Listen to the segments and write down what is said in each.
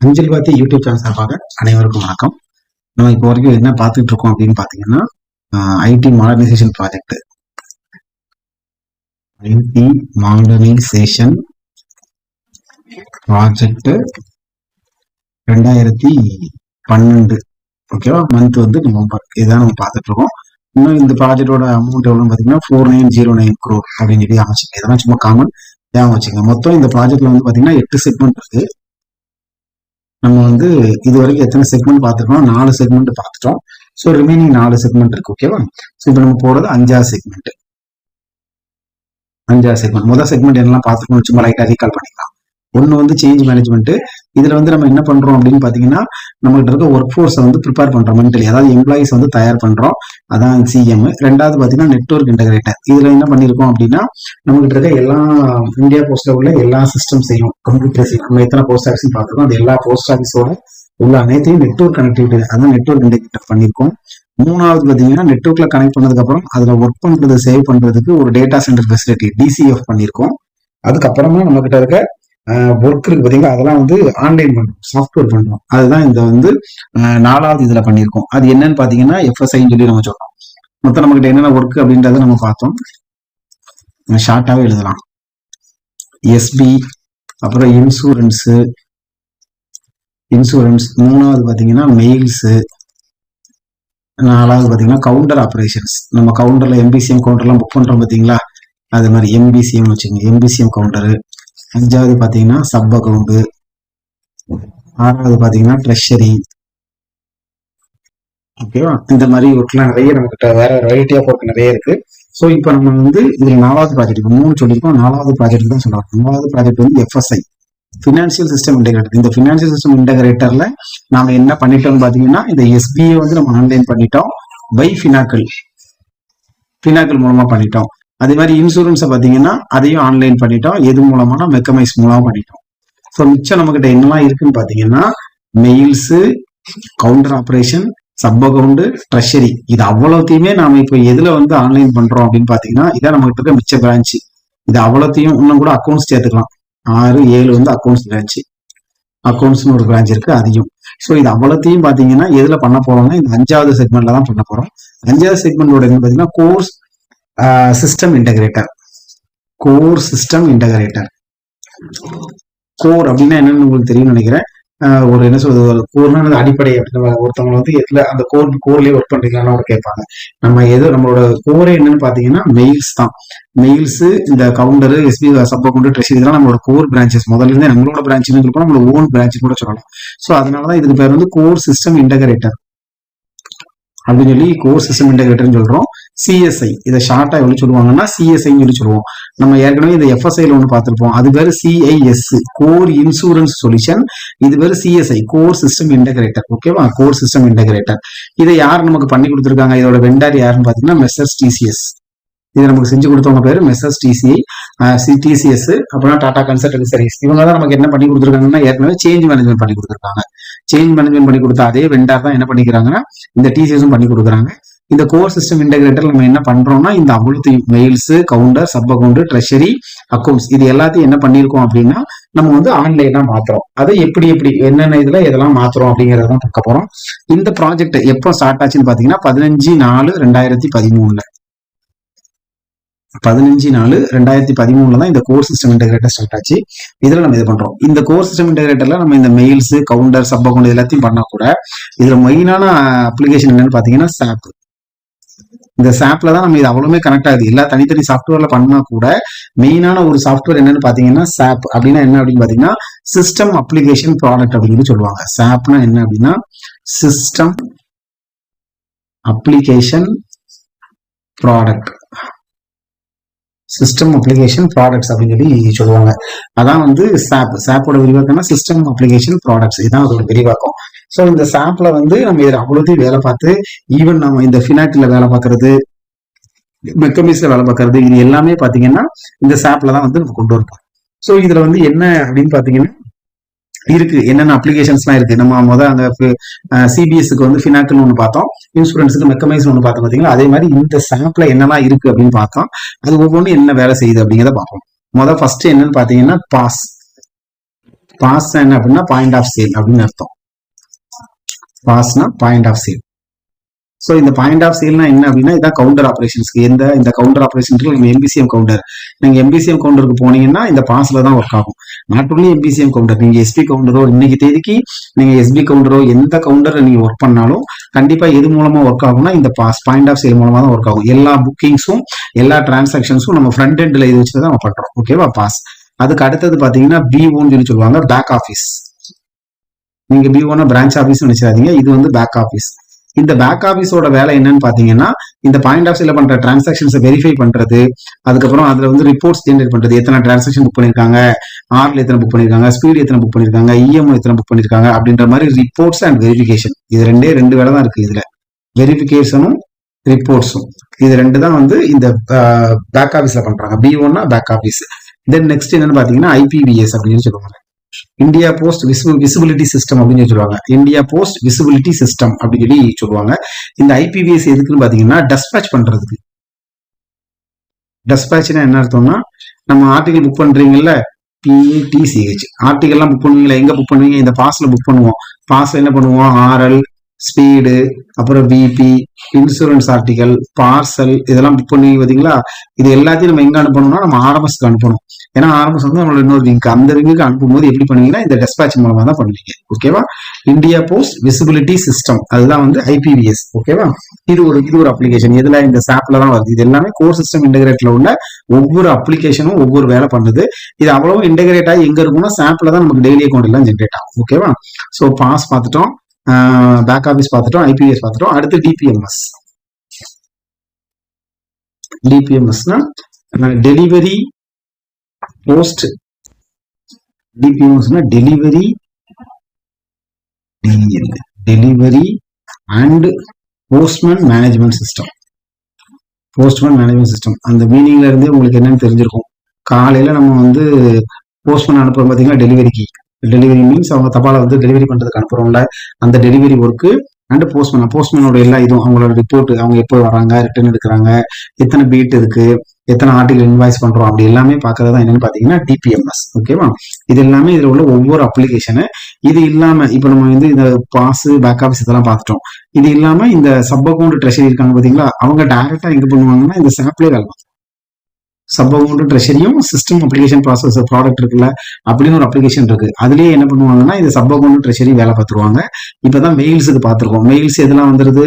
அஞ்சல் பாத்தி YouTube channel சார்பாக அனைவருக்கும் வணக்கம். நம்ம இப்போ வரைக்கும் என்ன பார்த்துட்டு இருக்கோம் அப்படின்னு பார்த்தீங்கன்னா IT modernisation project IT modernisation project ரெண்டாயிரத்தி பன்னெண்டு. ஓகேவா மந்த் வந்து நவம்பர். இதுதான் நம்ம பார்த்துட்டு இருக்கோம். இன்னும் இந்த ப்ராஜெக்டோட அமௌண்ட் எவ்வளோன்னு பார்த்தீங்கன்னா four nine zero nine crore அப்படின்னு சொல்லி அமைச்சிருக்கேன் இதெல்லாம் சும்மா காமன் ஞாபகம் வச்சுங்க மொத்தம் இந்த ப்ராஜெக்ட்ல வந்து பார்த்தீங்கன்னா எட்டு செக்மெண்ட் இருக்கு. நம்ம வந்து இது வரைக்கும் எத்தனை செக்மெண்ட் பார்த்துருக்கோம் நாலு செக்மெண்ட் பார்த்துட்டோம். ஸோ ரிமைனிங் நாலு செக்மெண்ட் இருக்கு ஓகேவா ஸோ இப்போ நம்ம போடுறது அஞ்சாவது செக்மெண்ட் அஞ்சாவது செக்மெண்ட் முதல் செக்மெண்ட் என்னெல்லாம் பார்த்துருக்கோம் சும்மா லைட்டாக ரீகால் பண்ணிக்கலாம். ஒன்று வந்து சேஞ்ச் மேனேஜ்மெண்ட் இதில் வந்து நம்ம என்ன பண்ணுறோம் அப்படின்னு பார்த்தீங்கன்னா நம்மகிட்ட இருக்க ஒர்க் ஃபோர்ஸை வந்து ப்ரிப்பேர் பண்ணுறோம் மென்டலி அதாவது எம்ப்ளாயிஸ் வந்து தயார் பண்ணுறோம் அதான் சிஎம் ரெண்டாவது பார்த்தீங்கன்னா நெட்ஒர்க் இன்டகிரேட்டர் இதில் என்ன பண்ணியிருக்கோம் அப்படின்னா நம்மகிட்ட இருக்க எல்லா இந்தியா போஸ்ட்டில் உள்ள எல்லா சிஸ்டம்ஸையும் கம்ப்யூட்டர்ஸ் நம்ம எத்தனை போஸ்ட் ஆஃபீஸ் பார்த்துருக்கோம். அந்த எல்லா போஸ்ட் ஆஃபீஸோட உள்ள அனைத்தையும் நெட்ஒர்க் கனெக்டிவிட்டி அதான் நெட்ஒர்க் இன்டகிரேட்டர் பண்ணியிருக்கோம் மூணாவது பார்த்தீங்கன்னா நெட்ஒர்க்ல கனெக்ட் பண்ணதுக்கு அப்புறம் அதில் ஒர்க் பண்ணுறது சேவ் பண்ணுறதுக்கு ஒரு டேட்டா சென்டர் ஃபெசிலிட்டி டிசிஎஃப் பண்ணியிருக்கோம் அதுக்கப்புறமா நம்மகிட்ட இருக்க ஒர்க் இருக்கு பார்த்தீங்களா அதெல்லாம் வந்து ஆன்லைன் பண்ணுறோம் சாஃப்ட்வேர் பண்ணுறோம் அதுதான் இந்த வந்து நாலாவது இதில் பண்ணியிருக்கோம். அது என்னன்னு பார்த்தீங்கன்னா எஃப்எஸ்ஐன்னு சொல்லி நம்ம சொல்கிறோம் மொத்தம் நம்மகிட்ட என்னென்ன ஒர்க் அப்படின்றத நம்ம பார்த்தோம். ஷார்ட்டாகவே எழுதலாம். எஸ்பி அப்புறம் இன்சூரன்ஸு இன்சூரன்ஸ் மூணாவது பார்த்தீங்கன்னா மெயில்ஸு நாலாவது பார்த்தீங்கன்னா கவுண்டர் ஆப்ரேஷன்ஸ் நம்ம கவுண்டரில் எம்பிசிஎம் கவுண்டர்லாம் புக் பண்ணுறோம் பார்த்தீங்களா அது மாதிரி எம்பிசிஎம் வச்சுங்க எம்பிசிஎம் கவுண்டரு அஞ்சாவது பார்த்தீங்கன்னா சப் அக்கவுண்ட் ஆறாவது பார்த்தீங்கன்னா ட்ரெஷரி ஓகேவா இந்த மாதிரி ஒர்க்லாம் நிறைய நம்மகிட்ட வேற வெரைட்டி ஆஃப் ஒர்க் நிறைய இருக்கு. ஸோ இப்போ நம்ம வந்து இதில் நாலாவது ப்ராஜெக்ட் மூணு சொல்லியிருக்கோம். நாலாவது ப்ராஜெக்ட் தான் சொல்லுவாங்க நாலாவது ப்ராஜெக்ட் வந்து எஃப்எஸ்ஐ ஃபினான்சியல் சிஸ்டம் இன்டகிரேட்டர் இந்த ஃபினான்சியல் சிஸ்டம் இன்டகிரேட்டர்ல நாம என்ன பண்ணிட்டோம்னு பாத்தீங்கன்னா இந்த எஸ்பிஐ வந்து நம்ம ஆன்லைன் பண்ணிட்டோம். பை ஃபினாக்கள் ஃபினாக்கள் மூலமா பண்ணிட்டோம். அதே மாதிரி இன்சூரன்ஸை பார்த்தீங்கன்னா அதையும் ஆன்லைன் பண்ணிட்டோம். எது மூலமான மெக்கமைஸ் மூலமாக பண்ணிட்டோம். ஸோ மிச்சம் நம்மகிட்ட என்னெல்லாம் இருக்குன்னு பார்த்தீங்கன்னா mails counter operation sub account treasury இது அவ்வளோத்தையுமே நாம இப்போ எதுல வந்து ஆன்லைன் பண்றோம் அப்படின்னு பாத்தீங்கன்னா இதான் நம்ம இருக்க மிச்ச பிரான்ச்சு இது அவ்வளோத்தையும் இன்னும் கூட அக்கௌண்ட்ஸ் சேர்த்துக்கலாம். ஆறு ஏழு வந்து அக்கௌண்ட்ஸ் பிரான்ச்சு அக்கௌண்ட்ஸ்னு ஒரு பிரான்ச் இருக்கு அதையும். ஸோ இது அவ்வளோத்தையும் பாத்தீங்கன்னா எதுல பண்ண போறோம்னா இந்த அஞ்சாவது செக்மெண்ட்ல தான் பண்ண போறோம். அஞ்சாவது செக்மெண்டோட என்ன பாத்தீங்கன்னா core system integrator core system integrator core அப்படின்னா என்னன்னு உங்களுக்கு தெரியும்னு நினைக்கிறேன். ஒரு என்ன சொல்றது ஒரு கோர்னா அடிப்படை அப்படின்னு ஒருத்தவங்க வந்து எதுல அந்த கோர் கோர்லயே ஒர்க் பண்றீங்களான்னு ஒரு கேட்பாங்க. நம்ம எது நம்மளோட கோரே என்னன்னு பாத்தீங்கன்னா மெயில்ஸ் தான். மெயில்ஸ் இந்த counter SB sub account treasury இதெல்லாம் நம்மளோட கோர் பிரான்ச்சஸ் முதல்ல இருந்தே நம்மளோட பிரான்ச் இருப்போம் நம்மளோட ஓன் பிரான்ச் கூட சொல்லலாம். ஸோ அதனாலதான் இதுக்கு பேர் வந்து கோர் சிஸ்டம் இன்டகிரேட்டர் அப்படின்னு சொல்லி கோர் சிஸ்டம் இன்டகிரேட்டர்னு சொல்றோம். சிஎஸ்ஐ இதை ஷார்ட்டா எவ்வளவு சொல்லுவாங்கன்னா சிஎஸ்ஐன்னு சொல்லி சொல்லுவோம். நம்ம ஏற்கனவே இந்த எஃப்எஸ்ஐல ஒன்று பார்த்துருப்போம். அது பேர் சிஐஎஸ் கோர் இன்சூரன்ஸ் சொல்யூஷன் இது பேர் சிஎஸ்ஐ கோர் சிஸ்டம் இன்டகிரேட்டர் ஓகேவா கோர் சிஸ்டம் இன்டகிரேட்டர் இதை யார் நமக்கு பண்ணி கொடுத்துருக்காங்க? இதோட வெண்டார் யாருன்னு பாத்தீங்கன்னா மெசர்ஸ் டிசிஎஸ் இது நமக்கு செஞ்சு கொடுத்தவங்க பேர் மெசர்ஸ் டிசிஐ டிசிஎஸ் அப்புறம் டாடா கன்சல்டன்சி சர்வீஸ் இவங்க தான் நமக்கு என்ன பண்ணி கொடுத்துருக்காங்கன்னா ஏற்கனவே சேஞ்ச் மேனேஜ்மெண்ட் பண்ணி கொடுத்துருக்காங்க. சேஞ்ச் மேனேஜ்மெண்ட் பண்ணி கொடுத்த அதே வெண்டார் தான் என்ன பண்ணிக்கிறாங்கன்னா இந்த டிசிஎஸும் பண்ணி கொடுக்குறாங்க. இந்த கோர் சிஸ்டம் இன்டகிரேட்டர் நம்ம என்ன பண்றோம்னா இந்த அவ்வளோத்தையும் mails counter sub account treasury accounts இது எல்லாத்தையும் என்ன பண்ணியிருக்கோம் அப்படின்னா நம்ம வந்து ஆன்லைனா மாத்துறோம். அதை எப்படி எப்படி என்னென்ன இதுல இதெல்லாம் மாத்துறோம் அப்படிங்கறத பார்க்க போறோம். இந்த ப்ராஜெக்ட் எப்போ ஸ்டார்ட் ஆச்சுன்னு பாத்தீங்கன்னா பதினஞ்சு நாலு ரெண்டாயிரத்தி பதிமூணுல. பதினஞ்சு நாலு ரெண்டாயிரத்தி பதிமூணுல தான் இந்த கோர் சிஸ்டம் இன்டகிரேட்டர் ஸ்டார்ட் ஆச்சு. இதுல நம்ம இது பண்றோம். இந்த கோர் சிஸ்டம் இன்டகிரேட்டர்ல நம்ம இந்த மெயில்ஸ் கவுண்டர் சப் அக்கௌண்ட் எல்லாத்தையும் பண்ணா கூட இதுல மெயினான அப்ளிகேஷன் என்னன்னு பாத்தீங்கன்னா சாப் இந்த சாப்ல தான் நம்ம இது அவ்வளவுமே கனெக்ட் ஆகுது. எல்லா தனித்தனி சாஃப்ட்வேர்ல பண்ணா கூட மெயினான ஒரு சாஃப்ட்வேர் என்னன்னு பாத்தீங்கன்னா சாப் அப்படின்னா என்ன அப்படின்னு பாத்தீங்கன்னா சிஸ்டம் அப்ளிகேஷன் ப்ராடக்ட் அப்படின்னு சொல்லுவாங்க. சாப்னா என்ன அப்படின்னா system application product system application products அப்படின்னு சொல்லி சொல்லுவாங்க. அதான் வந்து சாப் சாப்போட விரிவாக்கம்னா சிஸ்டம் அப்ளிகேஷன் ப்ராடக்ட்ஸ் இதுதான் அதோட விரிவாக்கம். ஸோ இந்த சாப்ல வந்து நம்ம இதில் அவ்வளோத்தையும் வேலை பார்த்து ஈவன் நம்ம இந்த ஃபினாட்டில வேலை பார்க்கறது மெக்கமிஸ்ல வேலை பார்க்கறது இது எல்லாமே பார்த்தீங்கன்னா இந்த சாப்ல தான் வந்து நம்ம கொண்டு வரப்போம் ஸோ இதுல வந்து என்ன அப்படின்னு பார்த்தீங்கன்னா இருக்கு. என்னென்ன அப்ளிகேஷன்ஸ்லாம் இருக்கு? நம்ம முதல் அந்த சிபிஎஸ்க்கு வந்து ஃபினாக்குன்னு ஒன்று பார்த்தோம். இன்சூரன்ஸுக்கு மெக்கமைஸ் ஒன்று பார்த்தோம் பார்த்தீங்களா? அதே மாதிரி இந்த சாப்ல என்னெல்லாம் இருக்கு அப்படின்னு பார்த்தோம். அது ஒவ்வொன்றும் என்ன வேலை செய்யுது அப்படிங்கிறத பார்ப்போம். முதல் ஃபர்ஸ்ட் என்னன்னு பார்த்தீங்கன்னா பாஸ் பாஸ் என்ன அப்படின்னா பாயிண்ட் ஆஃப் சேல் அப்படின்னு அர்த்தம். பாஸ்னா பாயிண்ட் ஆஃப் சேல் ஸோ இந்த பாயிண்ட் ஆஃப் சேல்னா என்ன அப்படின்னா இதான் கவுண்டர் ஆப்ரேஷன்ஸ்க்கு எந்த இந்த கவுண்டர் ஆப்ரேஷனுக்கு எம்பிசிஎம் கவுண்டர் நீங்கள் எம்பிசிஎம் கவுண்டருக்கு போனீங்கன்னா இந்த பாஸ்ல தான் ஒர்க் ஆகும். நாட் ஒன்லி எம்பிசிஎம் கவுண்டர் நீங்கள் எஸ்பி கவுண்டரோ இன்னைக்கு தேதிக்கு நீங்கள் எஸ்பி கவுண்டரோ எந்த கவுண்டர் நீங்கள் ஒர்க் பண்ணாலும் கண்டிப்பாக எது மூலமாக ஒர்க் ஆகும்னா இந்த பாஸ் பாயிண்ட் ஆஃப் சேல் மூலமாக தான் ஒர்க் ஆகும். எல்லா புக்கிங்ஸும் எல்லா டிரான்சாக்ஷன்ஸும் நம்ம ஃப்ரண்ட் எண்டில் இது வச்சு தான் நம்ம பண்ணுறோம் ஓகேவா பாஸ் அதுக்கு அடுத்தது பார்த்தீங்கன்னா பிஓன்னு சொல்லி சொல்லுவாங்க பேக் ஆஃபீஸ் நீங்க பிஓனா பிரான்ச் ஆஃபீஸ் நினைச்சாதீங்க இது வந்து பேக் ஆஃபீஸ் இந்த பேக் ஆஃபீஸோட வேலை என்னன்னு பாத்தீங்கன்னா இந்த பாயிண்ட் ஆஃப் சேல பண்ற டிரான்சாக்ஷன்ஸை வெரிஃபை பண்றது அதுக்கப்புறம் அதுல வந்து ரிப்போர்ட்ஸ் ஜென்ரேட் பண்றது. எத்தனை டிரான்சாக்ஷன் புக் பண்ணிருக்காங்க ஆர்ல எத்தனை புக் பண்ணிருக்காங்க ஸ்பீடு எத்தனை புக் பண்ணிருக்காங்க இஎம்ஐ எத்தனை புக் பண்ணிருக்காங்க அப்படின்ற மாதிரி ரிப்போர்ட்ஸ் அண்ட் வெரிஃபிகேஷன் இது ரெண்டே ரெண்டு வேலை தான் இருக்கு இதுல. வெரிஃபிகேஷனும் ரிப்போர்ட்ஸும் இது ரெண்டு தான் வந்து இந்த பேக் ஆஃபீஸ்ல பண்றாங்க. பி ஒன்னா பேக் ஆஃபீஸ் தென் நெக்ஸ்ட் என்னன்னு பாத்தீங்கன்னா ஐபிவிஎஸ் அப்படின்னு சொல்லுவாங்க. இந்தியா போஸ்ட் விசிபிலிட்டி சிஸ்டம் அப்படின்னு சொல்லுவாங்க. இந்தியா போஸ்ட் விசிபிலிட்டி சிஸ்டம் அப்படின்னு சொல்லி சொல்லுவாங்க. இந்த ஐபிவிஎஸ் எதுக்குன்னு பாத்தீங்கன்னா டஸ்பேச் பண்றதுக்கு. டஸ்பேச்னா என்ன அர்த்தம்னா நம்ம article book பண்றீங்கல்ல P A T C H ஆர்டிகல்லாம் book பண்ணுவீங்களா? எங்க புக் பண்ணுவீங்க? இந்த பாஸ்ல புக் பண்ணுவோம். பாஸ்ல என்ன பண்ணுவோம்? ஆர்எல் ஸ்பீடு அப்புறம் பிபி இன்சூரன்ஸ் ஆர்டிகல் பார்சல் இதெல்லாம் புக் பண்ணி பார்த்தீங்களா? இது எல்லாத்தையும் நம்ம எங்க அனுப்பணும்னா நம்ம ஆர்எம்எஸ்க்கு அனுப்பணும். ஏன்னா ஆர்எம்எஸ் வந்து நம்மளோட இன்னொரு லிங்க் அந்த லிங்க்கு அனுப்பும்போது எப்படி பண்ணுவீங்கன்னா இந்த டெஸ்பாச் மூலமா தான் பண்ணுவீங்க. ஓகேவா இந்தியா போஸ்ட் விசிபிலிட்டி சிஸ்டம் அதுதான் வந்து ஐபிவிஎஸ் ஓகேவா இது ஒரு இது ஒரு அப்ளிகேஷன் இதுல இந்த சாப்ல தான் வருது. இது எல்லாமே கோர் சிஸ்டம் இன்டகிரேட்ல உள்ள ஒவ்வொரு அப்ளிகேஷனும் ஒவ்வொரு வேலை பண்ணுது. இது அவ்வளவு இன்டகிரேட் ஆகி எங்க இருக்கும்னா சாப்ல தான் நமக்கு டெய்லி அக்கௌண்ட் எல்லாம் ஜென்ரேட் ஆகும். ஓகேவா ஸோ பாஸ் பார்த்துட்டோம். பேக் ஆஃபீஸ் பார்த்துட்டோம் ஐபிஎஸ் பார்த்துட்டோம். அடுத்து டிபிஎம்எஸ் டிபிஎம்எஸ்னா delivery post டிபிஎம்எஸ்னா delivery delivery and postman management system postman management system அந்த மீனிங்ல இருந்தே உங்களுக்கு என்னன்னு தெரிஞ்சிருக்கும். காலையில நம்ம வந்து போஸ்ட்மேன் அனுப்புறோம் பார்த்தீங்கன்னா டெலிவரிக்கு டெலிவரி மீன்ஸ் அவங்க தபாலை வந்து டெலிவரி பண்றதுக்கு அனுப்புறோம்ல. அந்த டெலிவரி ஒர்க்கு அண்ட் போஸ்ட்மேன் போஸ்ட்மேனோட எல்லா இதுவும் அவங்களோட ரிப்போர்ட் அவங்க எப்போ வராங்க ரிட்டர்ன் எடுக்கிறாங்க எத்தனை பீட் இருக்கு எத்தனை ஆர்டிகல் இன்வாய்ஸ் பண்றோம் அப்படி எல்லாமே பார்க்கறது தான் என்னன்னு பாத்தீங்கன்னா டிபிஎம்எஸ் ஓகேவா இது எல்லாமே இதுல உள்ள ஒவ்வொரு அப்ளிகேஷனு இது இல்லாம இப்ப நம்ம வந்து இந்த பாஸ் பேக் ஆஃபீஸ் இதெல்லாம் பார்த்துட்டோம். இது இல்லாம இந்த சப் அக்கௌண்ட் ட்ரெஷரி இருக்காங்க பாத்தீங்களா அவங்க டைரக்டா எங்க பண்ணுவாங்கன்னா இந்த சாப்லேயே வேலை சப் அக்கௌண்ட் ட்ரெஷரியும் சிஸ்டம் அப்ளிகேஷன் ப்ராசஸ் ப்ராடக்ட் இருக்குல்ல அப்படின்னு ஒரு அப்ளிகேஷன் இருக்கு. அதுலயே என்ன பண்ணுவாங்கன்னா இது சப் அக்கௌண்ட் ட்ரெஷரி வேலை பார்த்துருவாங்க. இப்பதான் மெயில்ஸுக்கு பார்த்துருக்கோம். மெயில்ஸ் எதெல்லாம் வந்துருது?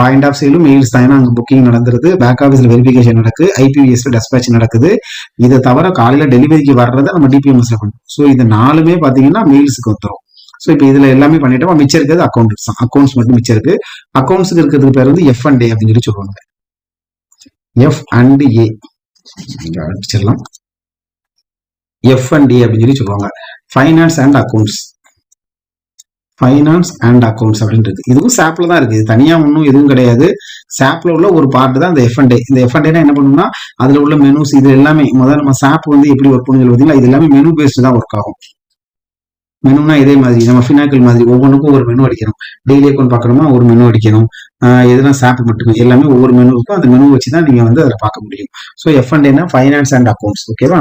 பாயிண்ட் ஆஃப் சேலும் மெயில்ஸ் தான். அங்கே புக்கிங் நடந்துருது. பேக் ஆஃபீஸ்ல வெரிஃபிகேஷன் நடக்குது. ஐபிஎஸ் டெஸ்பேச் நடக்குது. இதை தவிர காலையில டெலிவரிக்கு வர்றதை நம்ம டிபிஎம்எஸ்ல பண்ணுவோம் ஸோ இது நாலுமே பாத்தீங்கன்னா மெயில்ஸுக்கு வந்துடும் ஸோ இப்போ இதுல எல்லாமே பண்ணிட்டோம். மிச்சம் இருக்கிறது அக்கௌண்ட்ஸ் தான். அக்கௌண்ட்ஸ் மட்டும் மிச்சம் இருக்கு. அக்கௌண்ட்ஸுக்கு இருக்கிறதுக்கு பேர் வந்து எஃப் அண்ட் ஏ அப்படின்னு சொல்லி சொல்லுவாங்க. எஃப் அண்ட் ஏ இங்க அடிச்சிடலாம் எஃப் அண்ட் டி அப்படின்னு சொல்லி சொல்லுவாங்க. Finance and accounts finance and accounts அப்படின்றது இதுவும் சாப்ல தான் இருக்கு. இது தனியா ஒன்றும் எதுவும் கிடையாது. சாப்ல உள்ள ஒரு பார்ட் தான் இந்த எஃப் அண்ட் இந்த எஃப் அண்ட் என்ன பண்ணும்னா அதுல உள்ள மெனுஸ் இது எல்லாமே முதல்ல நம்ம சாப் வந்து எப்படி ஒர்க் பண்ணுறது பார்த்தீங்களா இது எல்லாமே மெனு பேஸ்டு தான் ஒர்க் ஆகும். மெனுனா இதே மாதிரி நம்ம ஃபினாக்கிள் மாதிரி ஒவ்வொன்றுக்கும் ஒரு மெனு அடிக்கணும். டெய்லி அக்கௌண்ட் பார்க்கணுமா? ஒரு மெனு அடிக்கணும். எதுனா சாப் மட்டும் எல்லாமே ஒவ்வொரு மெனு இருக்கும் அந்த மெனு வச்சு தான் நீங்க வந்து அதில் பார்க்க முடியும். ஸோ எஃப் அண்ட் என்ன ஃபைனான்ஸ் அண்ட் அக்கௌண்ட்ஸ் ஓகேவா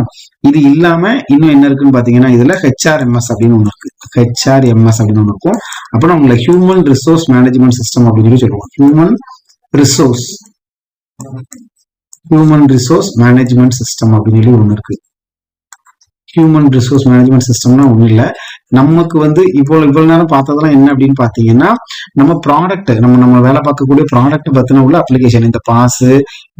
இது இல்லாம இன்னும் என்ன இருக்குன்னு பாத்தீங்கன்னா இதுல ஹெச்ஆர்எம்எஸ் அப்படின்னு ஒன்று இருக்கு. ஹெச்ஆர்எம்எஸ் அப்படின்னு ஒன்று இருக்கும். அப்புறம் உங்களை ஹியூமன் ரிசோர்ஸ் மேனேஜ்மெண்ட் சிஸ்டம் அப்படின்னு சொல்லி சொல்லுவோம். Human resource human resource management system அப்படின்னு சொல்லி ஒன்று இருக்கு. ஹியூமன் ரிசோர்ஸ் மேனேஜ்மெண்ட் சிஸ்டம்னா ஒன்றும் இல்லை. நமக்கு வந்து இவ்வளவு இவ்வளவு நேரம் பார்த்ததெல்லாம் என்ன அப்படின்னு பாத்தீங்கன்னா நம்ம ப்ராடக்ட் நம்ம நம்ம வேலை பார்க்கக்கூடிய ப்ராடக்ட் பத்தின உள்ள அப்ளிகேஷன் இந்த POS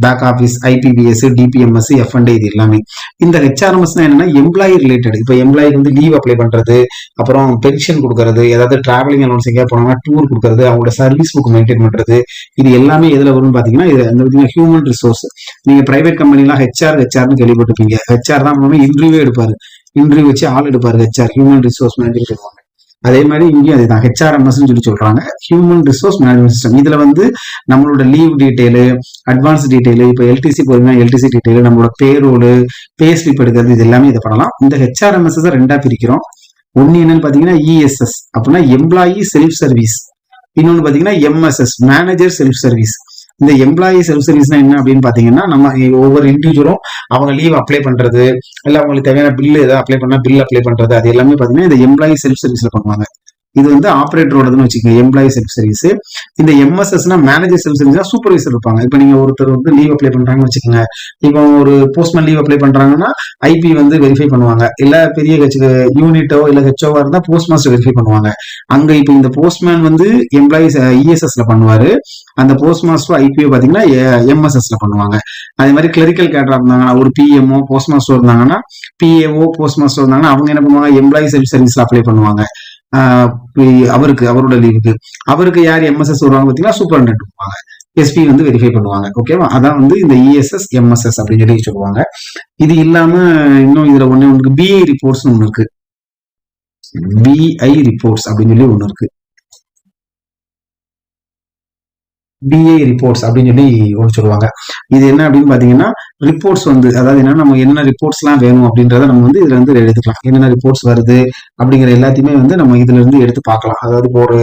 back office IPPS DPMS F and இது எல்லாமே. இந்த ஹெச்ஆர்எம்எஸ் என்னன்னா எம்ப்ளாயி ரிலேட்டட் இப்போ எம்ப்ளாய்க்கு வந்து லீவ் அப்ளை பண்றது அப்புறம் பென்ஷன் கொடுக்கறது ஏதாவது டிராவலிங் அலோன்ஸ் எங்கேயா போனாங்கன்னா டூர் கொடுக்கறது அவங்களோட சர்வீஸ் புக் மெயின்டைன் பண்றது. இது எல்லாமே எதுல வரும்னு பாத்தீங்கன்னா இது அந்த ஹியூமன் ரிசோர்ஸ் நீங்க பிரைவேட் கம்பெனிலாம் ஹெச்ஆர் ஹெச்ஆர்னு கேள்விப்பட்டிருப்பீங்க. ஹெச்ஆர் தான் இன்டர்வியூ எடுப்பாரு. இன்டர்வியூ வச்சு ஆள் எடுப்பாரு ஹெச்ஆர் ஹியூமன் ரிசோர்ஸ் மேனேஜர் சொல்லுவாங்க. அதே மாதிரி இங்கேயும் அதுதான் ஹெச்ஆர்எம்எஸ்ன்னு சொல்லி சொல்றாங்க. ஹியூமன் ரிசோர்ஸ் மேனேஜ்மெண்ட் சிஸ்டம் இதுல வந்து நம்மளோட லீவ் டீடைலு அட்வான்ஸ் டீடைலு இப்போ எல்டிசி போறீங்கன்னா எல்டிசி டீடைலு நம்மளோட பேரோடு பே ஸ்லிப் எடுக்கிறது இது எல்லாமே இதை பண்ணலாம். இந்த ஹெச்ஆர்எம்எஸ் ரெண்டா பிரிக்கிறோம். ஒன்னு என்னன்னு பாத்தீங்கன்னா இஎஸ்எஸ் அப்படின்னா எம்ப்ளாயி செல்ஃப் சர்வீஸ் இன்னொன்னு பாத்தீங்கன்னா எம்எஸ்எஸ் மேனேஜர் செல்ஃப் சர்வீஸ் இந்த எம்ப்ளாயி செல்ஃப் சர்வீஸ்னா என்ன அப்படின்னு பாத்தீங்கன்னா நம்ம ஒவ்வொரு இண்டிவிஜுவலும் அவங்க லீவ் அப்ளை பண்றது இல்ல அவங்களுக்கு தேவையான பில் ஏதாவது அப்ளை பண்ணா பில் அப்ளை பண்றது அது எல்லாமே பாத்தீங்கன்னா இந்த எம்ப்ளாயி செல்ஃப் சர்வீஸ்ல பண்ணுவாங்க. இது வந்து ஆப்ரேட்டரோடதுன்னு வச்சுக்கோங்க எம்ப்ளாயி செல்ஃப் சர்வீஸ் இந்த எம்எஸ்எஸ்னா மேனேஜர் செல்ஃப் சர்வீஸ்னா சூப்பர்வைசர் இருப்பாங்க. இப்போ நீங்க ஒருத்தர் வந்து லீவ் அப்ளை பண்றாங்கன்னு வச்சுக்கோங்க. இப்போ ஒரு போஸ்ட்மேன் லீவ் அப்ளை பண்றாங்கன்னா ஐபி வந்து வெரிஃபை பண்ணுவாங்க. இல்ல பெரிய யூனிட்டோ இல்ல ஹெச்ஓவா இருந்தா போஸ்ட் மாஸ்டர் வெரிஃபை பண்ணுவாங்க. அங்க இப்போ இந்த போஸ்ட்மேன் வந்து எம்ப்ளாயிஸ் இஎஸ்எஸ்ல பண்ணுவாரு. அந்த போஸ்ட் மாஸ்டர் ஐபிஓ பாத்தீங்கன்னா எம்எஸ்எஸ்ல பண்ணுவாங்க. அதே மாதிரி கிளரிக்கல் கேட்டரா இருந்தாங்கன்னா ஒரு பிஎம்ஓ போஸ்ட் மாஸ்டர் இருந்தாங்கன்னா பிஏஓ போஸ்ட் மாஸ்டர் இருந்தாங்கன்னா அவங்க என்ன பண்ணுவாங்க? எம்ப்ளாயி செல்ஃப் சர்வீஸ்ல அப்ளை பண்ணுவாங்க. அவருக்கு அவரோட லீவுக்கு அவருக்கு யார் எம்எஸ்எஸ் வருவாங்க பார்த்தீங்கன்னா சூப்பரண்டென்ட் வருவாங்க. எஸ்பி வந்து வெரிஃபை பண்ணுவாங்க. ஓகேவா அதான் வந்து இந்த இஎஸ்எஸ் எம்எஸ்எஸ் அப்படின்னு சொல்லி சொல்லுவாங்க. இது இல்லாம இன்னும் இதுல ஒண்ணு ஒன்று பிஐ ரிப்போர்ட்ஸ் ஒன்று இருக்கு. பிஐ ரிப்போர்ட்ஸ் அப்படின்னு சொல்லி ஒன்று இருக்கு. பிஏ ரிப்போர்ட்ஸ் அப்படின்னு சொல்லி ஒன்று சொல்லுவாங்க. இது என்ன அப்படின்னு பார்த்தீங்கன்னா ரிப்போர்ட்ஸ் வந்து அதாவது என்ன நம்ம என்ன ரிப்போர்ட்ஸ்லாம் வேணும் அப்படின்றத நம்ம வந்து இதுல இருந்து எடுத்துக்கலாம். என்னென்ன ரிப்போர்ட்ஸ் வருது அப்படிங்கிற எல்லாத்தையுமே வந்து நம்ம இதுல இருந்து எடுத்து பார்க்கலாம். அதாவது இப்போ ஒரு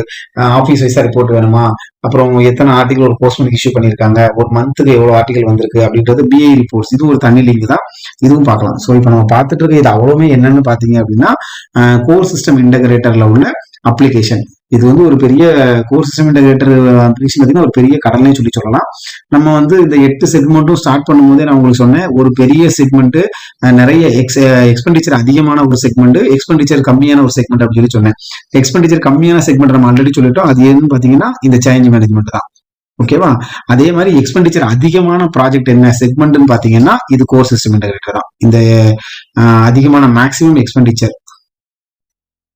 ஆஃபீஸ் வைஸா ரிப்போர்ட் வேணுமா? அப்புறம் எத்தனை ஆர்டிகல் ஒரு போஸ்ட்மெண்ட் இஷ்யூ பண்ணியிருக்காங்க ஒரு மந்த்துக்கு எவ்வளோ ஆர்டிகல் வந்திருக்கு அப்படின்றது பிஏ ரிப்போர்ட்ஸ் இது ஒரு தனி லிங்க் தான். இதுவும் பார்க்கலாம். ஸோ இப்போ நம்ம பார்த்துட்டு இருக்க இது அவ்வளவுமே என்னன்னு பார்த்தீங்க அப்படின்னா கோர் சிஸ்டம் இன்டகிரேட்டர்ல உள்ள அப்ளிகேஷன் இது வந்து ஒரு பெரிய கோர் சிஸ்டம் இன்டகிரேட்டர் அப்ளிகேஷன் பார்த்தீங்கன்னா ஒரு பெரிய கடல்னே சொல்லி சொல்லலாம். நம்ம வந்து இந்த எட்டு செக்மெண்ட்டும் ஸ்டார்ட் பண்ணும்போதே நான் உங்களுக்கு சொன்னேன் ஒரு பெரிய செக்மெண்ட் நிறைய எக்ஸ் எக்ஸ்பெண்டிச்சர் அதிகமான ஒரு செக்மெண்ட் எக்ஸ்பெண்டிச்சர் கம்மியான ஒரு செக்மெண்ட் அப்படின்னு சொல்லி சொன்னேன். எக்ஸ்பெண்டிச்சர் கம்மியான செக்மெண்ட் நம்ம ஆல்ரெடி சொல்லிட்டோம். அது எதுன்னு பார்த்தீங்கன்னா இந்த சேஞ்ச் மேனேஜ்மெண்ட் தான். ஓகேவா அதே மாதிரி எக்ஸ்பெண்டிச்சர் அதிகமான ப்ராஜெக்ட் என்ன? செக்மெண்ட்னு பாத்தீங்கன்னா இது கோர் சிஸ்டம் இன்டகிரேட்டர் தான். இந்த அதிகமான மேக்ஸிமம் எக்ஸ்பெண்டிச்சர்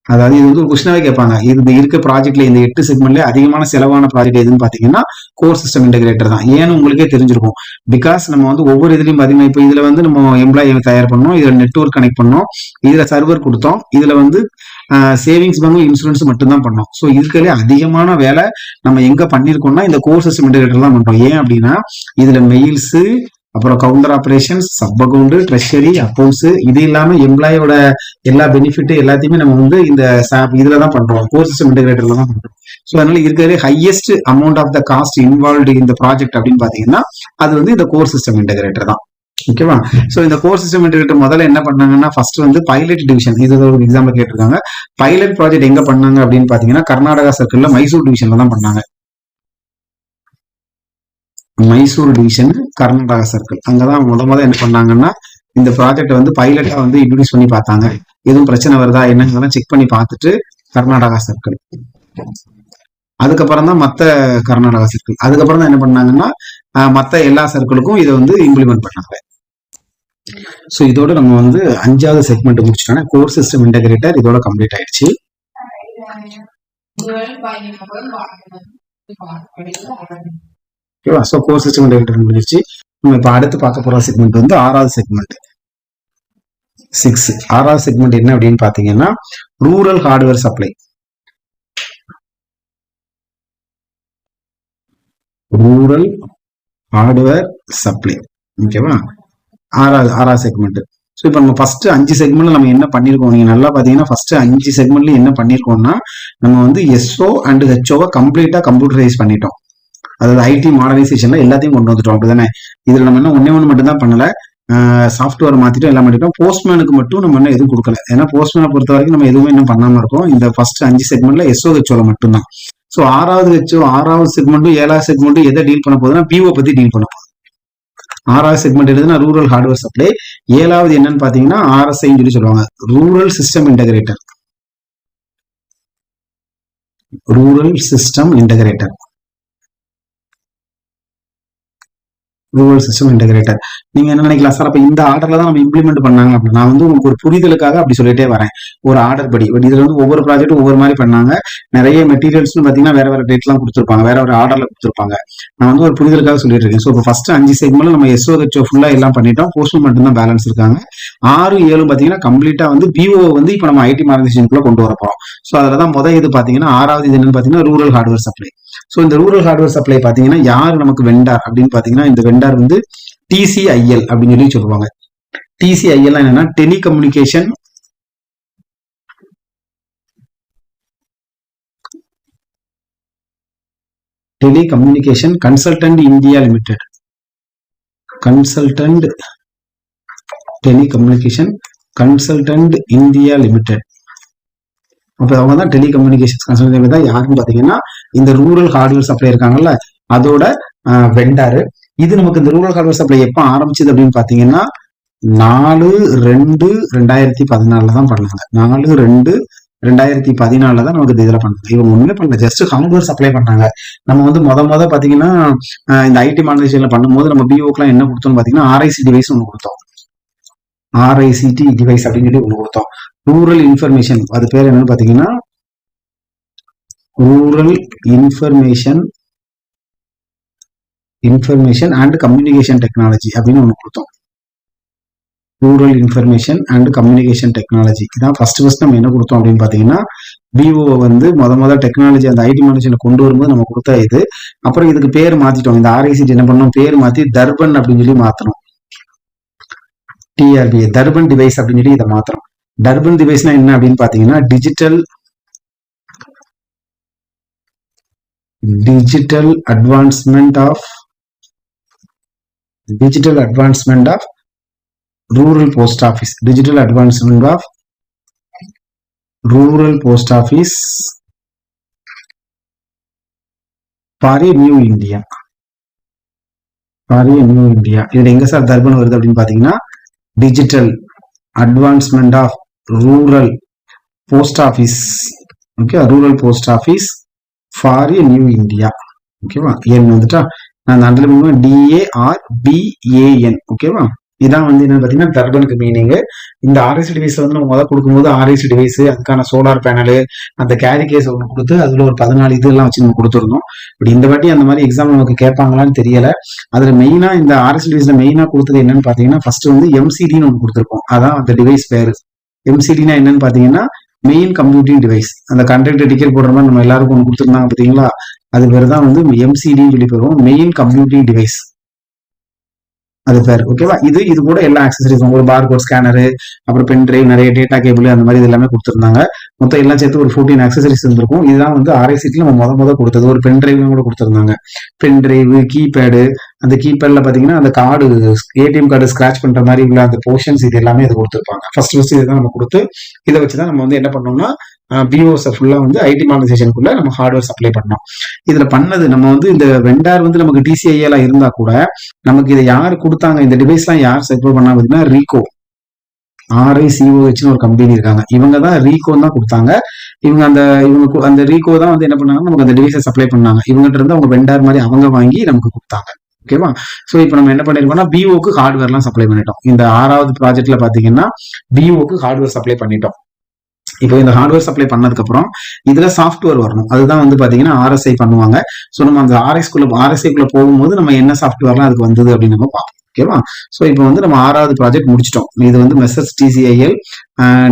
அதாவது இது வந்து ஒரு கொஸ்டினாவே கேட்பாங்க. இது இருக்க ப்ராஜெக்ட்ல இந்த எட்டு செக்மெண்ட்ல அதிகமான செலவான ப்ராஜெக்ட் எதுன்னு பாத்தீங்கன்னா கோர் சிஸ்டம் இன்டகிரேட்டர் தான். ஏன்னு உங்களுக்கே தெரிஞ்சிருக்கும். பிகாஸ் நம்ம வந்து ஒவ்வொரு இதுலயும் பாத்தீங்கன்னா இப்போ இதுல வந்து நம்ம எம்ப்ளாயி தயார் பண்ணோம் இதுல நெட்வொர்க் கனெக்ட் பண்ணோம் இதுல சர்வர் கொடுத்தோம் இதுல வந்து சேவிங்ஸ் பேங்க் இன்சூரன்ஸ் மட்டும்தான் பண்ணோம். ஸோ இருக்கிறதுல அதிகமான வேலை நம்ம எங்க பண்ணிருக்கோம்னா இந்த கோர் சிஸ்டம் இன்டகிரேட்டர் தான் பண்றோம். ஏன் அப்படின்னா இதுல மெயில்ஸ் அப்புறம் counter operations sub account treasury accounts இது இல்லாம எம்ப்ளாயோட எல்லா பெனிஃபிட் எல்லாத்தையுமே நம்ம வந்து இந்த SAP இதுல தான் பண்றோம். கோர் சிஸ்டம் இன்டகிரேட்டர்ல தான் பண்றோம். ஸோ அதனால இருக்கிறதே highest amount of the cost involved இந்த ப்ராஜெக்ட் அப்படின்னு பாத்தீங்கன்னா அது வந்து இந்த கோர் சிஸ்டம் இன்டகிரேட்டர் தான். ஓகேவா சோ இந்த கோர் சிஸ்டம் இன்டகிரேட்டர் முதல்ல என்ன பண்ணாங்கன்னா ஃபர்ஸ்ட் வந்து பைலட் டிவிஷன் இது ஒரு எக்ஸாம்பிள் கேட்டிருக்காங்க. பைலட் ப்ராஜெக்ட் எங்க பண்ணாங்க அப்படின்னு பாத்தீங்கன்னா கர்நாடகா சர்க்கிள்ல மைசூர் டிவிஷன்ல தான் பண்ணாங்க. மைசூர் டிவிஷன் கர்நாடகா சர்க்கிள் அங்கதான் முத முத என்ன பண்ணாங்கன்னா இந்த ப்ராஜெக்ட் வந்து பைலட்டா வந்து இன்ட்ரடியூஸ் பண்ணி பார்த்தாங்க. எதுவும் பிரச்சனை வருதா என்னங்கிறதெல்லாம் செக் பண்ணி பார்த்துட்டு கர்நாடகா சர்க்கிள் அதுக்கப்புறம் தான் மத்த கர்நாடகா சர்க்கிள் அதுக்கப்புறம் தான் என்ன பண்ணாங்கன்னா மற்ற மத்த எல்லா சர்க்கிளுக்கும் இதை வந்து இம்ப்ளிமெண்ட் பண்ணாங்க. ஸோ இதோட நம்ம வந்து அஞ்சாவது செக்மெண்ட் முடிச்சிட்டோம்னா கோர் சிஸ்டம் இன்டகிரேட்டர் இதோட கம்ப்ளீட் ஆயிடுச்சு. ஓகேவா ஸோ கோர் சிஸ்டம் இன்டகிரேட்டர் முடிஞ்சிருச்சு நம்ம இப்போ அடுத்து பார்க்க போகிற செக்மெண்ட் வந்து ஆறாவது செக்மெண்ட் சிக்ஸ் ஆறாவது செக்மெண்ட் என்ன அப்படின்னு பார்த்தீங்கன்னா rural hardware supply rural hardware supply ஓகேவா ஆறாவது ஆறாவது செக்மெண்ட் ஸோ இப்போ நம்ம ஃபர்ஸ்ட் அஞ்சு செக்மெண்ட்ல நம்ம என்ன பண்ணியிருக்கோம் நீங்கள் நல்லா பார்த்தீங்கன்னா ஃபர்ஸ்ட் அஞ்சு செக்மெண்ட்ல என்ன பண்ணியிருக்கோம்னா நம்ம வந்து எஸ்ஓ அண்ட் ஹெச்ஓவை கம்ப்ளீட்டாக கம்ப்யூட்டரைஸ் பண்ணிட்டோம். அதாவது ஐடி மாடர்னைசேஷன்ல எல்லாத்தையும் கொண்டு வந்துட்டோம். அப்படிதானே? இதுல நம்ம என்ன ஒன்னே ஒன்று மட்டும் தான் பண்ணல சாஃப்ட்வேர் மாத்திட்டு எல்லாம் பண்ணிட்டோம் போஸ்ட்மேனுக்கு மட்டும் நம்ம என்ன எதுவும் கொடுக்கல. ஏன்னா போஸ்ட்மேனை பொறுத்த வரைக்கும் நம்ம எதுவுமே இன்னும் பண்ணாம இருக்கோம். இந்த ஃபர்ஸ்ட் அஞ்சு செக்மெண்ட்ல எஸ்ஓ ஹெச்ஓல மட்டும்தான். ஸோ ஆறாவது ஹெச்ஓ ஆறாவது செக்மெண்ட்டும் ஏழாவது செக்மெண்ட்டும் எதை டீல் பண்ண போகுதுன்னா பிஓ பத்தி டீல் பண்ண போகுது. ஆறாவது செக்மெண்ட் எழுதுனா ரூரல் ஹார்ட்வேர் சப்ளை ஏழாவது என்னன்னு பாத்தீங்கன்னா ஆர்எஸ்ஐன்னு சொல்லி சொல்லுவாங்க. Rural system integrator rural system integrator rural system integrator நீங்க என்ன நினைக்கலாம்? சார் அப்ப இந்த ஆர்டர்ல தான் நம்ம இம்ப்ளிமெண்ட் பண்ணாங்க அப்படின்னா நான் வந்து உங்களுக்கு ஒரு புரிதலுக்காக அப்படி சொல்லிட்டே வரேன். ஒரு ஆர்டர் படி. பட் இதுல வந்து ஒவ்வொரு ப்ராஜெக்ட்டும் ஒவ்வொரு மாதிரி பண்ணாங்க. நிறைய மெட்டீரியல்ஸ் பாத்தீங்கன்னா வேற வேற டேட்லாம் கொடுத்துருப்பாங்க. வேற ஒரு ஆர்டர்ல கொடுத்துருப்பாங்க. நான் வந்து ஒரு புரிதலுக்காக சொல்லிட்டு இருக்கேன். ஸோ இப்போ ஃபர்ஸ்ட் அஞ்சு செக்மெண்ட்ல நம்ம எஸ்ஓஹெச்ஓ ஃபுல்லா எல்லாம் பண்ணிட்டோம். போஸ்ட்மேன் மட்டும் தான் பேலன்ஸ் இருக்காங்க. ஆறு ஏழு பாத்தீங்கன்னா கம்ப்ளீட்டா வந்து பிஓ வந்து இப்போ நம்ம ஐடி மார்கனைசேஷனுக்குள்ள கொண்டு வர போறோம். ஸோ அதுல தான் முதல் இது பாத்தீங்கன்னா ஆறாவது இது என்னன்னு பாத்தீங்கன்னா ரூரல் ஹார்ட்வேர் சப்ளை ஸோ இந்த ரூரல் ஹார்ட்வேர் சப்ளை பார்த்தீங்கன்னா யார் நமக்கு வெண்டார் அப்படின்னு பார்த்தீங்கன்னா இந்த வெண்டார் வந்து டிசிஐஎல் அப்படின்னு சொல்லி சொல்லுவாங்க. டிசிஐஎல் என்னன்னா telecommunication telecommunication consultant India limited consultant telecommunication consultant India limited அப்போ அவங்க தான் டெலிகம்யூனிகேஷன்ஸ் கன்சல்டன்ட் தான் யாருன்னு பார்த்தீங்கன்னா இந்த ரூரல் ஹார்ட்வேர் சப்ளை இருக்காங்கல்ல அதோட வெண்டாரு இது நமக்கு இந்த ரூரல் ஹார்ட்வேர் சப்ளை எப்போ ஆரம்பிச்சது அப்படின்னு பார்த்தீங்கன்னா நாலு ரெண்டு ரெண்டாயிரத்தி பதினாலுல தான் பண்ணாங்க. நாலு ரெண்டு ரெண்டாயிரத்தி பதினாலில் தான் நமக்கு இதுல பண்ணாங்க. இவங்க ஒண்ணுமே பண்ணல ஜஸ்ட் ஹார்ட்வேர் சப்ளை பண்ணாங்க நம்ம வந்து மொத மொத பாத்தீங்கன்னா இந்த ஐடி மாடலேஷன்ல பண்ணும்போது நம்ம பிஓக்கெலாம் என்ன கொடுத்தோம்னு பாத்தீங்கன்னா ஆர்ஐசி டிவைஸ் ஒன்று கொடுத்தோம். ஆர்ஐசிடி டிவைஸ் அப்படின்னு சொல்லி ஒன்று கொடுத்தோம். ரூரல் இன்ஃபர்மேஷன் அது பேர் என்னன்னு பாத்தீங்கன்னா rural information information and communication technology அப்படின்னு ஒன்று கொடுத்தோம். Rural information and communication technology இதான் ஃபர்ஸ்ட் ஃபர்ஸ்ட் நம்ம என்ன கொடுத்தோம் அப்படின்னு பார்த்தீங்கன்னா விவோ வந்து முத முத டெக்னாலஜி அந்த ஐடி மாடலேஷன்ல கொண்டு வரும்போது நம்ம கொடுத்தா இது. அப்புறம் இதுக்கு பேர் மாத்திட்டோம். இந்த ஆர்ஐசிடி என்ன பண்ணோம்? பேர் மாத்தி தர்பன் அப்படின்னு சொல்லி மாத்தணும். டிஆர்பி தர்பன் டிவைஸ் அப்படின்னு சொல்லி இதை மாத்திரம் டர்பன் டிவைஸ்னா என்ன அப்படின்னு பாத்தீங்கன்னா digital digital advancement of digital advancement of rural post office digital advancement of rural post office for new India for new India இதில் எங்க சார் தர்பன் வருது அப்படின்னு பாத்தீங்கன்னா digital advancement of rural post office okay rural post office for new India ஓகேவா என் வந்துட்டா? நான் அந்த அண்டர்லைன் டிஏஆர் பிஏஎன் ஓகேவா இதான் வந்து என்ன பார்த்தீங்கன்னா டர்பனுக்கு மீனிங் இந்த ஆர்எஸ்சி டிவைஸ் வந்து நம்ம முதல் கொடுக்கும்போது ஆர்எஸ்சி டிவைஸ் அதுக்கான சோலார் பேனலு அந்த கேரி கேஸ் ஒன்று கொடுத்து அதில் ஒரு பதினாலு இதெல்லாம் வச்சு நம்ம கொடுத்துருந்தோம் இப்படி இந்த வாட்டி அந்த மாதிரி எக்ஸாம் நமக்கு கேட்பாங்களான்னு தெரியல. அதில் மெயினாக இந்த ஆர்எஸ் டிவைஸில் மெயினாக கொடுத்தது என்னன்னு பார்த்தீங்கன்னா ஃபர்ஸ்ட் வந்து எம்சிடின்னு ஒன்று கொடுத்துருப்போம் அதான் அந்த டிவைஸ் பேர். எம்சிடினா என்னன்னு பாத்தீங்கன்னா மெயின் கம்ப்யூட்டிங் டிவைஸ் அந்த கண்டக்டர் டிக்கெட் போடுற மாதிரி நம்ம எல்லாருக்கும் ஒன்று கொடுத்துருந்தாங்க பாத்தீங்களா? அது பேர் தான் வந்து எம்சிடின்னு சொல்லி போடுவோம். மெயின் கம்ப்யூட்டிங் டிவைஸ் அது பேர். ஓகேவா இது இது கூட எல்லா ஆக்சசரிஸ் ஒரு பார் கோட் ஸ்கேனரு அப்புறம் பென் டிரைவ் நிறைய டேட்டா கேபிள் அந்த மாதிரி இது எல்லாமே கொடுத்துருந்தாங்க. மொத்தம் எல்லாம் சேர்த்து ஒரு ஃபோர்டீன் அக்சசரிஸ் இருந்திருக்கும். இதுதான் வந்து ஆர்ஐசிக்கு நம்ம முத முத கொடுத்தது. ஒரு பென் டிரைவ்லாம் கூட கொடுத்துருந்தாங்க. பென் டிரைவ் கீபேடு அந்த கீபேட்ல பாத்தீங்கன்னா அந்த கார்டு ஏடிஎம் கார்டு ஸ்கிராச் பண்ற மாதிரி உள்ள அந்த போர்ஷன்ஸ் இது எல்லாமே இது கொடுத்துருப்பாங்க. ஃபர்ஸ்ட் ஃபர்ஸ்ட் இதுதான் நம்ம கொடுத்து இதை வச்சுதான் நம்ம வந்து என்ன பண்ணோம்னா பிஓஸை ஃபுல்லா வந்து ஐடி மாடலைசேஷனுக்குள்ள நம்ம ஹார்ட்வேர் சப்ளை பண்ணோம். இதுல பண்ணது நம்ம வந்து இந்த வெண்டார் வந்து நமக்கு டிசிஐஎல் இருந்தா கூட நமக்கு இதை யார் கொடுத்தாங்க இந்த டிவைஸ் எல்லாம் யார் சப்ளை பண்ணா பாத்தீங்கன்னா ரீகோ ஆர்ஐசிஓஹெச்னு ஒரு கம்பெனி இருக்காங்க. இவங்க தான் ரீகோ தான் கொடுத்தாங்க. இவங்க அந்த இவங்க அந்த ரீகோ தான் வந்து என்ன பண்ணாங்க நமக்கு அந்த டிவைஸை சப்ளை பண்ணாங்க. இவங்ககிட்ட இருந்து அவங்க வெண்டார் மாதிரி அவங்க வாங்கி நமக்கு கொடுத்தாங்க. ஓகேவா சோ இப்போ நம்ம என்ன பண்ணிருக்கோம்னா பிஓக்கு ஹார்ட்வேர்லாம் சப்ளை பண்ணிட்டோம். இந்த ஆறாவது ப்ராஜெக்ட்ல பாத்தீங்கன்னா பிஓக்கு ஹார்ட்வேர் சப்ளை பண்ணிட்டோம். இப்போ இந்த ஹார்ட்வேர் சப்ளை பண்ணதுக்கு அப்புறம் இதுல சாஃப்ட்வேர் வரணும். அதுதான் வந்து பாத்தீங்கன்னா ஆர்எஸ்ஐ பண்ணுவாங்க. ஸோ நம்ம அந்த ஆர்எஸ்குள்ள ஆர்எஸ்ஐக்குள்ள போகும்போது நம்ம என்ன சாஃப்ட்வேர்லாம் அதுக்கு வந்தது அப்படின்னு நம்ம பார்ப்போம். ஓகேவா ஸோ இப்போ வந்து நம்ம ஆறாவது ப்ராஜெக்ட் முடிச்சிட்டோம். இது வந்து மெசர்ஸ் டிசிஐஎல்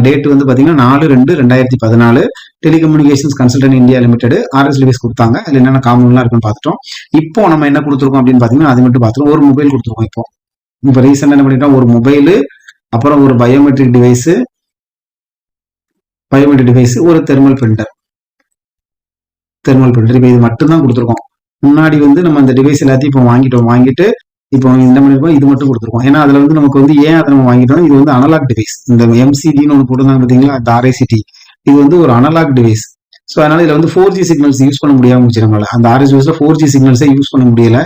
டேட் வந்து பார்த்தீங்கன்னா நாலு ரெண்டு ரெண்டாயிரத்தி பதினாலு. Telecommunications consultant India limited RS Lewis கொடுத்தாங்க. அதில் என்னென்ன காமன்லாம் இருக்குன்னு பார்த்துட்டோம். இப்போ நம்ம என்ன கொடுத்துருக்கோம் அப்படின்னு பார்த்தீங்கன்னா அது மட்டும் பார்த்துருவோம். ஒரு மொபைல் கொடுத்துருக்கோம் இப்போ. இப்போ ரீசெண்டாக என்ன பண்ணிட்டோம்? ஒரு மொபைலு அப்புறம் ஒரு பயோமெட்ரிக் டிவைஸு பயோமெட்ரிக் டிவைஸ் ஒரு தெர்மல் பிரிண்டர் தெர்மல் பிரிண்டர் இப்போ இது மட்டும் தான் கொடுத்துருக்கோம். முன்னாடி வந்து நம்ம அந்த டிவைஸ் எல்லாத்தையும் இப்போ வாங்கிட்டோம். வாங்கிட்டு இப்போ இந்த பண்ணிருக்கோம் இது மட்டும் கொடுத்துருக்கோம். ஏன்னா அதுல வந்து நமக்கு வந்து ஏன் அதை நம்ம வாங்கிட்டோம் இது வந்து அனலாக் டிவைஸ் இந்த எம்சிடின்னு ஒன்று போட்டிருந்தாங்க பார்த்தீங்களா? இந்த ஆர்ஐசிடி இது வந்து ஒரு அனலாக் டிவைஸ் ஸோ அதனால இதுல வந்து ஃபோர் ஜி சிக்னல்ஸ் யூஸ் பண்ண முடியாம போச்சு நம்மளால. அந்த ஆர்எஸ் டிவைஸ்ல ஃபோர் ஜி சிக்னல்ஸே யூஸ் பண்ண முடியல.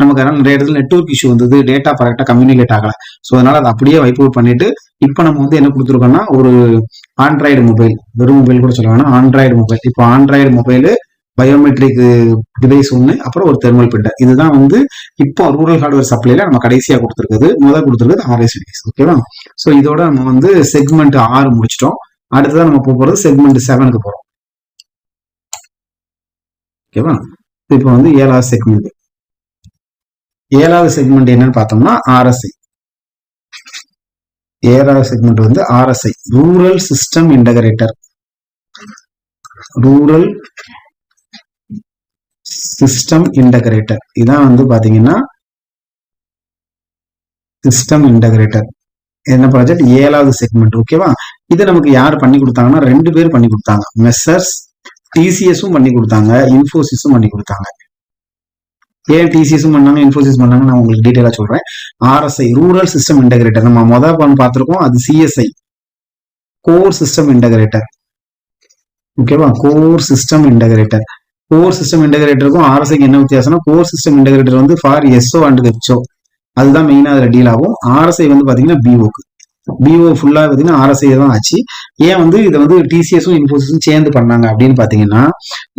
நமக்கு அதனால நிறைய இடத்துல நெட்ஒர்க் இஷ்யூ வந்தது. டேட்டா கரெக்டாக கம்யூனிகேட் ஆகல. ஸோ அதனால அதை அப்படியே வைப் அவுட் பண்ணிட்டு இப்போ நம்ம வந்து என்ன கொடுத்துருக்கோம்னா ஒரு ஆண்ட்ராய்டு மொபைல் வெறும் மொபைல் கூட சொல்ல வேணாம் ஆண்ட்ராய்டு மொபைல் இப்போ ஆண்ட்ராய்டு மொபைல் பயோமெட்ரிக் டிவைஸ் ஒன்று அப்புறம் ஒரு தெர்மல் பிரிண்டர் இதுதான் வந்து இப்போ ரூரல் ஹார்ட்வேர் சப்ளைல நம்ம கடைசியா கொடுத்துருக்குது முதல் கொடுத்துருக்குது ஆர்எஸ் டிவைஸ் ஓகேவா ஸோ இதோட நம்ம வந்து செக்மெண்ட் ஆறு முடிச்சிட்டோம். அடுத்ததான் நம்ம போறது செக்மெண்ட் செவனுக்கு போறோம். ஓகேவா இப்போ வந்து ஏழாவது செக்மெண்ட் ஏழாவது செக்மெண்ட் என்னன்னு பார்த்தோம்னா ஆர்எஸ்ஐ ஏழாவது செக்மெண்ட் வந்து RSI rural system integrator rural system integrator இதான் வந்து பாத்தீங்கன்னா சிஸ்டம் இன்டகிரேட்டர் என்ன ப்ராஜெக்ட் ஏழாவது செக்மெண்ட் ஓகேவா இது நமக்கு யார் பண்ணி கொடுத்தாங்கன்னா ரெண்டு பேர் பண்ணி கொடுத்தாங்க. மெஸ்ஸர்ஸ் டிசிஎஸும் பண்ணி கொடுத்தாங்க. இன்ஃபோசிஸும் பண்ணி கொடுத்தாங்க. ஏன் டிசிஎஸும் பண்ணாங்க இன்ஃபோசிஸ் பண்ணாங்க நான் உங்களுக்கு டீட்டெயிலாக சொல்றேன். ஆர்எஸ்ஐ ரூரல் சிஸ்டம் இன்டகிரேட்டர் நம்ம மொதல் பண்ண பார்த்துருக்கோம். அது சிஎஸ்ஐ கோர் சிஸ்டம் இன்டகிரேட்டர் ஓகேவா core system integrator core system இன்டகிரேட்டருக்கும் ஆர்எஸ்ஐக்கு என்ன வித்தியாசம்னா கோர் சிஸ்டம் இன்டகிரேட்டர் வந்து ஃபார் எஸ்ஓ அண்ட் ஹெச்ஓ அதுதான் மெயினாக அதில் டீல் ஆகும். ஆர்எஸ்ஐ வந்து பார்த்தீங்கன்னா பிஓக்கு பிஓ ஃபுல்லாக பார்த்தீங்கன்னா ஆர்எஸ்ஐ தான் ஆச்சு. ஏன் வந்து இதை வந்து டிசிஎஸும் இன்ஃபோசிஸும் சேர்ந்து பண்ணாங்க அப்படின்னு பார்த்தீங்கன்னா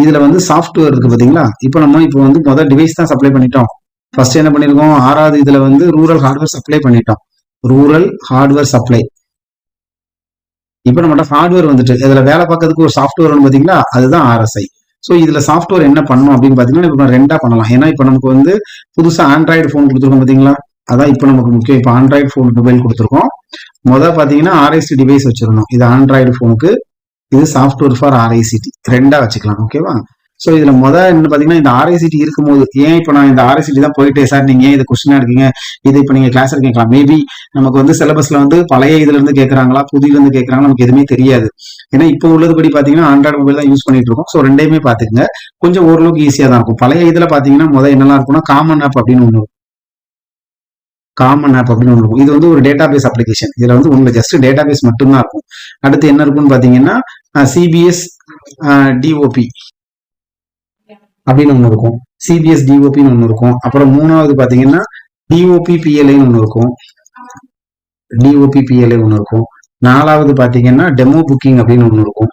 இதில் வந்து சாஃப்ட்வேர் இருக்குது பார்த்தீங்களா இப்போ நம்ம இப்போ வந்து முதல் டிவைஸ் தான் சப்ளை பண்ணிட்டோம். ஃபர்ஸ்ட் என்ன பண்ணிருக்கோம்? ஆறாவது இதில் வந்து ரூரல் ஹார்ட்வேர் சப்ளை பண்ணிட்டோம். ரூரல் ஹார்ட்வேர் சப்ளை இப்போ நம்மகிட்ட ஹார்ட்வேர் வந்துட்டு இதில் வேலை பார்க்கறதுக்கு ஒரு சாஃப்ட்வேர் ஒன்று பார்த்தீங்களா அதுதான் ஆர்எஸ்ஐ ஸோ இதுல சாஃப்ட்வேர் என்ன பண்ணணும் அப்படின்னு பார்த்தீங்கன்னா இப்போ ரெண்டா பண்ணலாம். ஏன்னா இப்போ நமக்கு வந்து புதுசா ஆண்ட்ராய்டு ஃபோன் கொடுத்துருக்கோம் பார்த்தீங்களா அதான் இப்போ நமக்கு முக்கியம். இப்போ ஆண்ட்ராய்டு ஃபோன் மொபைல் கொடுத்துருக்கோம். முதல் பார்த்தீங்கன்னா ஆர்ஐசி டிவைஸ் வச்சிருந்தோம். இது ஆண்ட்ராய்டு ஃபோனுக்கு இது சாஃப்ட்வேர் ஃபார் ஆர்ஐசிடி ரெண்டா வச்சுக்கலாம் ஓகேவா ஸோ இதுல முதல் என்ன பாத்தீங்கன்னா இந்த ஆர்ஐசிடி இருக்கும்போது ஏன் இப்போ நான் இந்த ஆர்ஐசிடி தான் போயிட்டே சார் நீங்க ஏன் இது கொஸ்டினா இருக்கீங்க இது இப்போ நீங்க கிளாஸ் கேட்கலாம். மேபி நமக்கு வந்து சிலபஸ்ல வந்து பழைய இதுல இருந்து கேட்கறாங்களா புதியில இருந்து கேட்கறாங்களா நமக்கு எதுவுமே தெரியாது. ஏன்னா இப்போ உள்ளது படி பாத்தீங்கன்னா ஆண்ட்ராய்டு மொபைல் தான் யூஸ் பண்ணிட்டு இருக்கோம். ஸோ ரெண்டையுமே பாத்துக்கங்க. கொஞ்சம் ஓரளவுக்கு ஈஸியா தான் இருக்கும். பழைய இதுல பாத்தீங்கன்னா முதல் என்னெல்லாம் இருக்கும்னா காமன் ஆப் அப்படின்னு ஒன்று காமன் ஆப் அப்படின்னு ஒன்று இருக்கும். இது வந்து ஒரு டேட்டா பேஸ் அப்ளிகேஷன் இதுல வந்து உங்களுக்கு ஜஸ்ட் டேட்டா பேஸ் மட்டும்தான் இருக்கும். அடுத்து என்ன இருக்கும்னு பாத்தீங்கன்னா சிபிஎஸ் டிஓபி அப்படின்னு ஒன்று இருக்கும். சிபிஎஸ் டிஓபின்னு ஒன்று இருக்கும். அப்புறம் மூணாவது பாத்தீங்கன்னா டிஓபி பிஎல்ஐன்னு ஒன்று இருக்கும். டிஓபி பிஎல்ஐ ஒன்று இருக்கும். நாலாவது பாத்தீங்கன்னா டெமோ புக்கிங் அப்படின்னு ஒன்று இருக்கும்.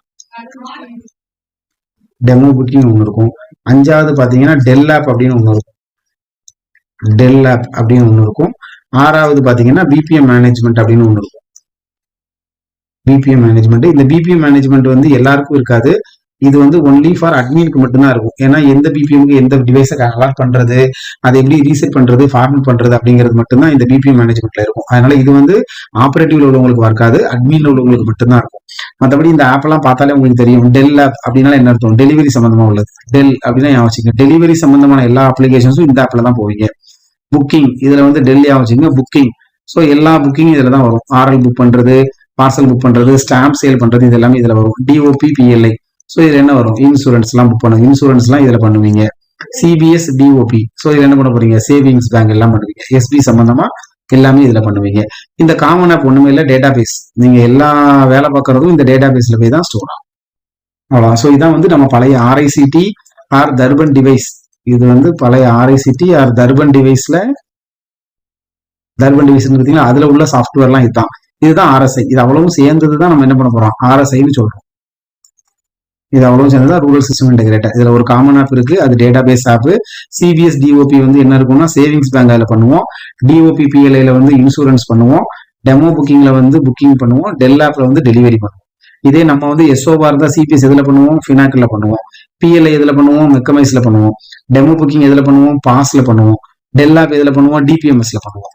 டெமோ புக்கிங் ஒன்று இருக்கும். அஞ்சாவது பாத்தீங்கன்னா டெல் ஆப் அப்படின்னு ஒன்று இருக்கும். டெல் ஆப் அப்படின்னு ஒன்று இருக்கும். ஆறாவது பாத்தீங்கன்னா பிபிஎம் மேனேஜ்மெண்ட் அப்படின்னு ஒன்று இருக்கும். பிபிஎம் மேனேஜ்மெண்ட் இந்த பிபிஎம் மேனேஜ்மெண்ட் வந்து எல்லாருக்கும் இருக்காது. இது வந்து ஒன்லி ஃபார் அட்மின்க்கு மட்டும்தான் இருக்கும். ஏன்னா எந்த பிபிஎம்க்கு எந்த டிவைஸை அலாட் பண்றது அதை எப்படி ரீசெட் பண்றது ஃபார்மட் பண்றது அப்படிங்கிறது மட்டும்தான் இந்த பிபிஎம் மேனேஜ்மெண்ட்ல இருக்கும். அதனால இது வந்து ஆப்ரேட்டிவ்ல உள்ளவங்களுக்கு இருக்காது அட்மின்ல உள்ளவங்களுக்கு மட்டும்தான் இருக்கும். மற்றபடி இந்த ஆப் எல்லாம் பார்த்தாலே உங்களுக்கு தெரியும். டெல் ஆப் அப்படின்னா என்ன அர்த்தம்? டெலிவரி சம்பந்தமா உள்ளது. டெல் அப்படின்னா ஞாபகம் வச்சுக்கோங்க. டெலிவரி சம்பந்தமான எல்லா அப்ளிகேஷன்ஸும் இந்த ஆப்ல தான் போவீங்க. புக்கிங் இதுல வந்து டெல்லி வச்சுங்க புக்கிங் ஸோ எல்லா புக்கிங் இதுல தான் வரும். ஆர்எல் புக் பண்றது பார்சல் புக் பண்றது ஸ்டாம்ப் சேல் பண்றது இது எல்லாமே இதுல வரும். டிஓபி பிஎல்ஐ ஸோ இதில் என்ன வரும்? இன்சூரன்ஸ்லாம் புக் பண்ணுங்க இன்சூரன்ஸ்லாம் இதில் பண்ணுவீங்க. சிபிஎஸ் டிஓபி ஸோ இதில் என்ன பண்ண போறீங்க? சேவிங்ஸ் பேங்க் எல்லாம் பண்ணுவீங்க. எஸ்பி சம்பந்தமா எல்லாமே இதில் பண்ணுவீங்க. இந்த காமன் ஆப் ஒன்றுமே இல்லை டேட்டா பேஸ் நீங்கள் எல்லா வேலை பார்க்குறதும் இந்த டேட்டாபேஸில் போய் தான் ஸ்டோர் ஆகும். அவ்வளோ ஸோ இதான் வந்து நம்ம பழைய ஆர்ஐசிடி ஆர் தர்பன் டிவைஸ் இது வந்து பழைய ஆர்ஐசிடி ஆர் தர்பன் டிவைஸில் தர்பன் டிவைஸ் பார்த்தீங்கன்னா அதில் உள்ள சாஃப்ட்வேர்லாம் இதுதான். இதுதான் ஆர்எஸ்ஐ இது அவ்வளவும் சேர்ந்தது தான் நம்ம என்ன பண்ண போகிறோம் ஆர்எஸ்ஐன்னு சொல்கிறோம் இது அவ்வளவு சேர்ந்தது ரூரல் சிஸ்டம் இன்டகிரேட்டர் இதுல ஒரு காமன் ஆப் இருக்கு. அது data base app CBS DOP வந்து என்ன இருக்கும்னா சேவிங்ஸ் பேங்க் அதில் பண்ணுவோம். டிஓபி பிஎல்ஐல வந்து இன்சூரன்ஸ் பண்ணுவோம். டெமோ புக்கிங்ல வந்து புக்கிங் பண்ணுவோம். டெல் ஆப்ல வந்து டெலிவரி பண்ணுவோம். இதே நம்ம வந்து எஸ்ஓபா இருந்தா சிபிஎஸ் எதுல பண்ணுவோம்? ஃபினாக்கில் பண்ணுவோம். பிஎல்ஐ எதுல பண்ணுவோம்? மெக்கமைஸ்ல பண்ணுவோம். டெமோ புக்கிங் எதுல பண்ணுவோம்? பாஸ்ல பண்ணுவோம். டெல் ஆப் எதுல பண்ணுவோம்? டிபிஎம்எஸ்ல பண்ணுவோம்.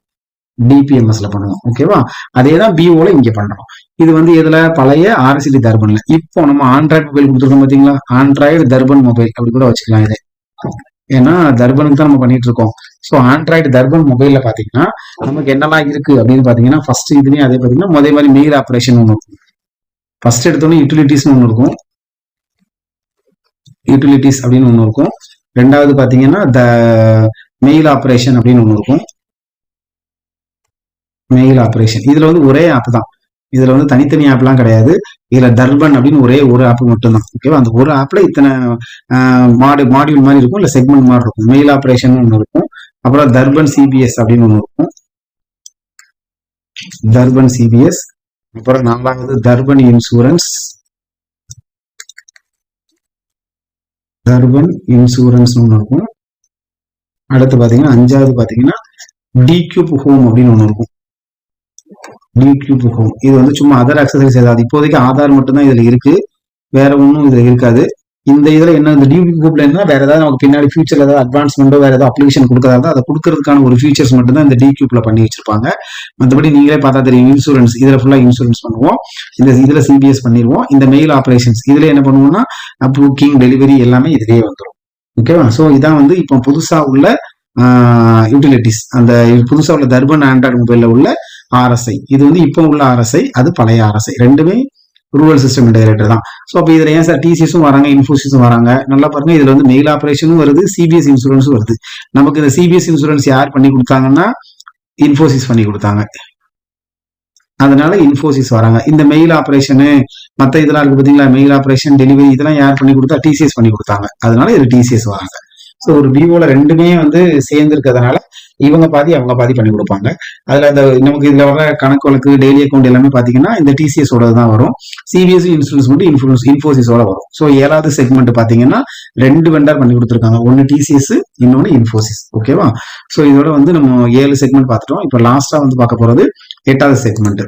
டிபிஎம்எஸ்ல பண்ணுவோம். ஓகேவா அதே தான் பிஓல இங்க பண்றோம். இது வந்து எதுல? பழைய ஆர்சிடி தர்பன்ல. இப்போ நம்ம ஆண்ட்ராய்டு மொபைல் கொடுத்துருக்கோம் பாத்தீங்களா? ஆண்ட்ராய்டு தர்பன் மொபைல் அப்படி கூட வச்சுக்கலாம் இதை. ஏன்னா தர்பனுக்கு தான் நம்ம பண்ணிட்டு இருக்கோம். ஸோ ஆண்ட்ராய்டு தர்பன் மொபைல்ல பாத்தீங்கன்னா நமக்கு என்னெல்லாம் இருக்கு அப்படின்னு பாத்தீங்கன்னா ஃபர்ஸ்ட் இதுலயும் அதே பாத்தீங்கன்னா முதல் மாதிரி மெயில் ஆப்ரேஷன் ஒன்று இருக்கும். ஃபர்ஸ்ட் எடுத்தோன்னே யூட்டிலிட்டிஸ்னு ஒன்று இருக்கும். யூட்டிலிட்டிஸ் அப்படின்னு ஒன்று இருக்கும். ரெண்டாவது பாத்தீங்கன்னா த மெயில் ஆப்ரேஷன் அப்படின்னு ஒன்று இருக்கும். மெயில் ஆப்ரேஷன் இதுல வந்து ஒரே ஆப் தான். இதுல வந்து தனித்தனி ஆப்லாம் கிடையாது. இதுல தர்பன் அப்படின்னு ஒரே ஒரு ஆப் மட்டும்தான். ஓகேவா அந்த ஒரு ஆப்ல இத்தனை மாடு மாடியூல் மாதிரி இருக்கும். இல்ல செக்மெண்ட் மாதிரி இருக்கும். மெயில் ஆப்ரேஷன் ஒன்று இருக்கும். அப்புறம் தர்பன் சிபிஎஸ் அப்படின்னு ஒன்று இருக்கும். தர்பன் சிபிஎஸ் அப்புறம் நாலாவது தர்பன் இன்சூரன்ஸ் தர்பன் இன்சூரன்ஸ் ஒன்று இருக்கும். அடுத்து பாத்தீங்கன்னா அஞ்சாவது பாத்தீங்கன்னா டிக்யூப் ஹோம் அப்படின்னு ஒன்று இருக்கும். டிக்யூப் ஹோம் இது வந்து சும்மா அதர் அக்சசரிஸ் ஏதாவது. இப்போதைக்கு ஆதார் மட்டும்தான் இதுல இருக்கு. வேற ஒன்றும் இதுல இருக்காது. இந்த இதுல என்ன இந்த டியூபி குரூப்ல என்ன வேற ஏதாவது நமக்கு பின்னாடி ஃபியூச்சர்ல ஏதாவது அட்வான்ஸ்மெண்டோ வேற ஏதாவது அப்ளிகேஷன் கொடுக்கறதா அதை கொடுக்கறதுக்கான ஒரு ஃபீச்சர்ஸ் மட்டும் தான் இந்த டி கியூப்ல பண்ணி வச்சிருப்பாங்க. மற்றபடி நீங்களே பார்த்தா தெரியும் இன்சூரன்ஸ் இதுல ஃபுல்லா இன்சூரன்ஸ் பண்ணுவோம். இந்த இதுல சிபிஎஸ் பண்ணிடுவோம். இந்த மெயில் ஆபரேஷன்ஸ் இதுல என்ன பண்ணுவோம்னா புக்கிங் டெலிவரி எல்லாமே இதுலயே வந்துடும் ஓகேவா ஸோ இதான் வந்து இப்போ புதுசா உள்ள யூட்டிலிட்டிஸ் அந்த புதுசா உள்ள தர்பன் ஆண்ட்ராய்டு மொபைல்ல உள்ள ஆர்எஸ்ஐ இது வந்து இப்போ உள்ள ஆர்எஸ்ஐ அது பழைய ஆர்எஸ்ஐ ரெண்டுமே ரூரல் சிஸ்டம் இன்டகிரேட்டர் தான். ஸோ அப்போ இதில் ஏன் சார் டிசிஎஸும் வராங்க இன்ஃபோசிஸும் வராங்க? நல்லா பாருங்க இதில் வந்து மெயில் ஆப்ரேஷனும் வருது சிபிஎஸ் இன்சூரன்ஸும் வருது. நமக்கு இந்த சிபிஎஸ் இன்சூரன்ஸ் யார் பண்ணி கொடுத்தாங்கன்னா இன்ஃபோசிஸ் பண்ணி கொடுத்தாங்க. அதனால இன்ஃபோசிஸ் வராங்க. இந்த மெயில் ஆப்ரேஷனு மற்ற இதெல்லாம் இருக்கு பார்த்தீங்களா மெயில் ஆப்ரேஷன் டெலிவரி இதெல்லாம் யார் பண்ணி கொடுத்தா? டிசிஎஸ் பண்ணி கொடுத்தாங்க. அதனால இது டிசிஎஸ் வராங்க. ஸோ ஒரு விவோல ரெண்டுமே வந்து சேர்ந்துருக்கிறதுனால இவங்க பாதி அவங்க பாதி பண்ணி கொடுப்பாங்க. அதுல அந்த நமக்கு இதுல வர கணக்கு வழக்கு டெய்லி அக்கௌண்ட் எல்லாமே பாத்தீங்கன்னா இந்த டிசிஎஸோட தான் வரும். சிபிஎஸ்சி இன்சூரன்ஸ் மட்டும் இன்ஃபூரன்ஸ் இன்ஃபோசிஸோட வரும். ஸோ ஏழாவது செக்மெண்ட் பாத்தீங்கன்னா ரெண்டு வெண்டார் பண்ணி கொடுத்துருக்காங்க. ஒன்னு டிசிஎஸ் இன்னொன்னு இன்ஃபோசிஸ் ஓகேவா ஸோ இதோட வந்து நம்ம ஏழு செக்மெண்ட் பார்த்துட்டோம் இப்போ லாஸ்டா வந்து பார்க்க போறது எட்டாவது செக்மெண்ட்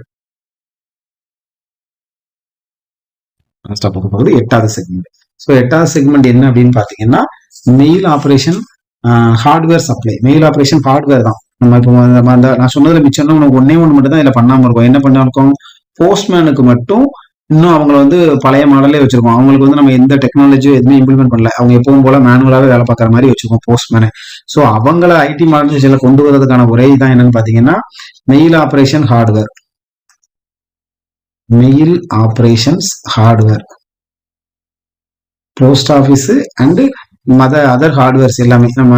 லாஸ்டா பார்க்க போறது எட்டாவது செக்மெண்ட் ஸோ எட்டாவது செக்மெண்ட் என்ன அப்படின்னு பாத்தீங்கன்னா mail operation hardware supply mail operation hardware தான். நம்ம இப்போ அந்த நான் சொன்னதுல மிச்சம் உனக்கு ஒன்னே ஒன்று மட்டும் தான் இதில் பண்ணாமல் இருக்கும். என்ன பண்ணிருக்கோம்? போஸ்ட்மேனுக்கு மட்டும் இன்னும் அவங்கள வந்து பழைய மாடலே வச்சிருக்கோம். அவங்களுக்கு வந்து நம்ம எந்த டெக்னாலஜியும் எதுவுமே இம்ப்ளிமெண்ட் பண்ணல. அவங்க எப்பவும் போல மேனுவலாகவே வேலை பார்க்குற மாதிரி வச்சிருக்கோம் போஸ்ட்மேனு ஸோ அவங்கள ஐடி மாடல் கொண்டு வரதுக்கான ஒரே தான் என்னன்னு பார்த்தீங்கன்னா mail operation hardware mail operations hardware post office and மத அதர் ஹார்ட்வேர்ஸ் எல்லாமே நம்ம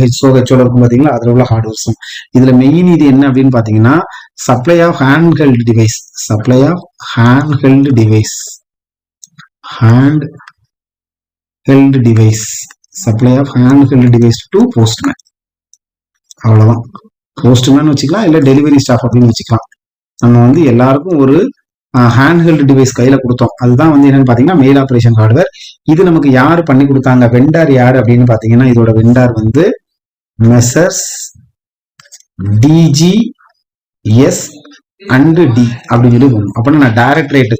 ஹெச்ஓ ஹெச்ஓல இருக்கும் பாத்தீங்களா? அதுல உள்ள ஹார்ட்வேர்ஸும் இதுல மெயின் இது என்ன அப்படின்னு பாத்தீங்கன்னா supply of hand held device supply of hand held device hand held device supply of hand held device to postman அவ்வளவுதான். போஸ்ட்மேன் வச்சுக்கலாம் இல்ல டெலிவரி ஸ்டாஃப் அப்படின்னு வச்சுக்கலாம். நம்ம வந்து எல்லாருக்கும் ஒரு ஹேண்ட் ஹெல்ட் டிவைஸ் கையில கொடுத்தோம். அதுதான் வந்து என்னன்னு பாத்தீங்கன்னா மெயில் ஆப்ரேஷன் ஹார்ட்வேர் இது நமக்கு யாரு பண்ணி கொடுத்தாங்க? வெண்டார் யாரு அப்படின்னு பாத்தீங்கன்னா இதோட வெண்டார் வந்து messrs DG S and D அப்படின்னு சொல்லி போகணும் அப்படின்னா நான் directorate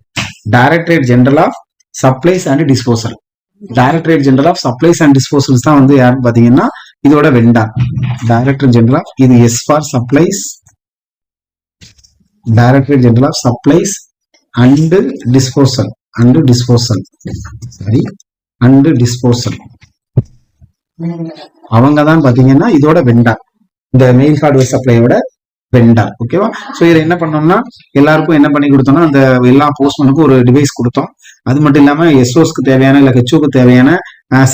directorate general of supplies and disposal directorate general of supplies and disposals தான் வந்து யாருன்னு பாத்தீங்கன்னா இதோட வெண்டார் டைரக்டர் ஜெனரல் ஆஃப் இது S for supplies directorate general of supplies and disposal and disposal சரி அண்ட் டிஸ்போசல் அவங்க தான் பாத்தீங்கன்னா இதோட வெண்டார் இந்த மெயில் ஹார்ட்வேர் சப்ளையோட வெண்டார் ஓகேவா ஸோ இதை என்ன பண்ணோம்னா எல்லாருக்கும் என்ன பண்ணி கொடுத்தோம்னா அந்த எல்லா போஸ்ட்மனுக்கும் ஒரு டிவைஸ் கொடுத்தோம். அது மட்டும் இல்லாம எஸ்ஓஸ்க்கு தேவையான இல்ல ஹெச்ஓக்கு தேவையான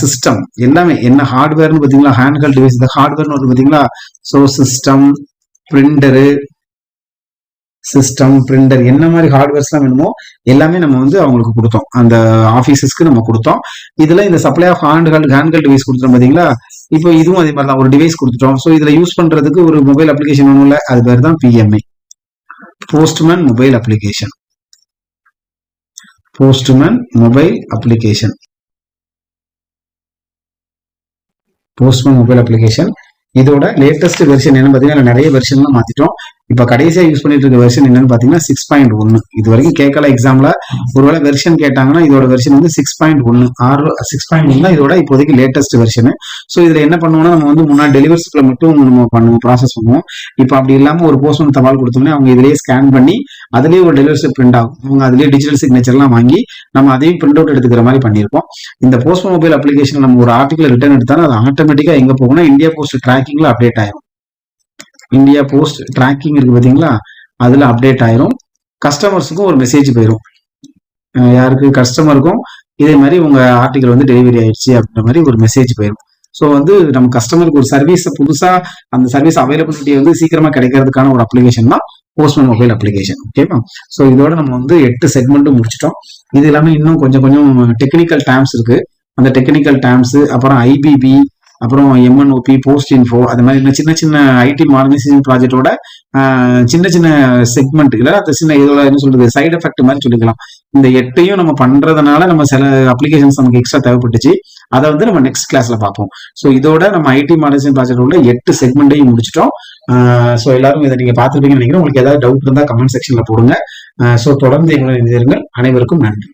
சிஸ்டம் எல்லாமே என்ன ஹார்ட்வேர்னு பாத்தீங்களா? ஹேண்ட்ஹெல்ட் டிவைஸ் இந்த ஹார்ட்வேர்னு வந்து பாத்தீங்களா? So system printer system printer என்ன மாதிரி ஹார்ட்வேர்ஸ்லாம் வேணுமோ எல்லாமே நம்ம வந்து அவங்களுக்கு கொடுத்தோம். அந்த ஆஃபீஸஸ்க்கு நம்ம கொடுத்தோம். இதுல இந்த சப்ளை ஆஃப் ஹேண்ட் ஹேண்ட்கள் டிவைஸ் கொடுத்தோம் பாத்தீங்களா? இப்போ இதுவும் அதே மாதிரி தான் ஒரு டிவைஸ் கொடுத்துட்டோம். ஸோ இதுல யூஸ் பண்றதுக்கு ஒரு மொபைல் அப்ளிகேஷன் ஒன்றும் இல்லை. அது பேர் தான் PMI postman mobile application postman mobile application postman mobile application இதோட லேட்டஸ்ட் வெர்ஷன் என்ன பார்த்தீங்கன்னா நிறைய வெர்ஷன்லாம் மாத்திட்டோம். இப்போ கடைசியாக யூஸ் பண்ணிட்டு இருக்க வெர்ஷன் என்னன்னு பார்த்தீங்கன்னா சிக்ஸ் பாயிண்ட் ஒன்று இது வரைக்கும் கேட்கல எக்ஸாம்ல ஒருவேளை வெர்ஷன் கேட்டாங்கன்னா இதோட வெர்ஷன் வந்து சிக்ஸ் பாயிண்ட் ஒன்று ஆறு சிக்ஸ் பாயிண்ட் ஒன் இதோட இப்போதைக்கு லேட்டஸ்ட் வெர்ஷன் ஸோ இதில் என்ன பண்ணுவோம்னா நம்ம வந்து முன்னாடி டெலிவரிஸ்ல மட்டும் நம்ம பண்ணுவோம் ப்ராசஸ் பண்ணுவோம். இப்போ அப்படி இல்லாமல் ஒரு போஸ்ட் ஒன்று தபால் கொடுத்தோம்னா அவங்க இதிலேயே ஸ்கேன் பண்ணி அதுலேயே ஒரு டெலிவரி பிரிண்ட் ஆகும். அவங்க அதுலேயே டிஜிட்டல் சிக்னேச்சர்லாம் வாங்கி நம்ம அதையும் பிரிண்ட் அவுட் எடுத்துக்கிற மாதிரி பண்ணியிருக்கோம் இந்த போஸ்ட் மொபைல் அப்ளிகேஷன் நம்ம ஒரு ஆர்டிகல் ரிட்டர்ன் எடுத்தாலும் அது ஆட்டோமேட்டிக்காக எங்கே போகணும் இந்தியா போஸ்ட் ட்ராக்கிங்ல அப்டேட் ஆயிரும். இந்தியா போஸ்ட் ட்ராக்கிங் இருக்கு பார்த்தீங்களா அதில் அப்டேட் ஆயிரும். கஸ்டமர்ஸுக்கும் ஒரு மெசேஜ் போயிடும் யாருக்கு? கஸ்டமருக்கும் இதே மாதிரி உங்க ஆர்டிகல் வந்து டெலிவரி ஆயிடுச்சு அப்படின்ற மாதிரி ஒரு மெசேஜ் போயிடும் ஸோ வந்து நம்ம கஸ்டமருக்கு ஒரு சர்வீஸ் புதுசா அந்த சர்வீஸ் அவைலபிலிட்டி வந்து சீக்கிரமா கிடைக்கிறதுக்கான ஒரு அப்ளிகேஷன் தான் போஸ்ட்மேன் மொபைல் அப்ளிகேஷன் ஓகேவா ஸோ இதோட நம்ம வந்து எட்டு செக்மெண்ட்டும் முடிச்சிட்டோம். இது இல்லாமல் இன்னும் கொஞ்சம் கொஞ்சம் டெக்னிக்கல் டேம்ஸ் இருக்கு. அந்த டெக்னிக்கல் டேம்ஸ் அப்புறம் ஐபிபி அப்புறம் எம்என்ஓபி போஸ்ட் இன்ஃபோ அது மாதிரி சின்ன சின்ன ஐடி மாடர்னைசேஷன் ப்ராஜெக்டோட சின்ன சின்ன செக்மெண்ட்டுகளை இல்லை அது சின்ன இதோட என்ன சொல்றது சைடு எஃபெக்ட் மாதிரி சொல்லிக்கலாம். இந்த எட்டையும் நம்ம பண்றதுனால நம்ம சில அப்ளிகேஷன்ஸ் நமக்கு எக்ஸ்ட்ரா தேவைப்பட்டுச்சு. அதை வந்து நம்ம நெக்ஸ்ட் கிளாஸ்ல பார்ப்போம். ஸோ இதோட நம்ம ஐடி மாடர்னைசேஷன் ப்ராஜெக்டோட எட்டு செக்மெண்ட்டையும் முடிச்சிட்டோம். ஸோ எல்லாரும் இதை நீங்க பார்த்துருப்பீங்கன்னு நினைக்கிறேன். உங்களுக்கு ஏதாவது டவுட் இருந்தால் கமெண்ட் செக்ஷன்ல போடுங்க. ஸோ தொடர்ந்து எங்களை அனைவருக்கும் நன்றி.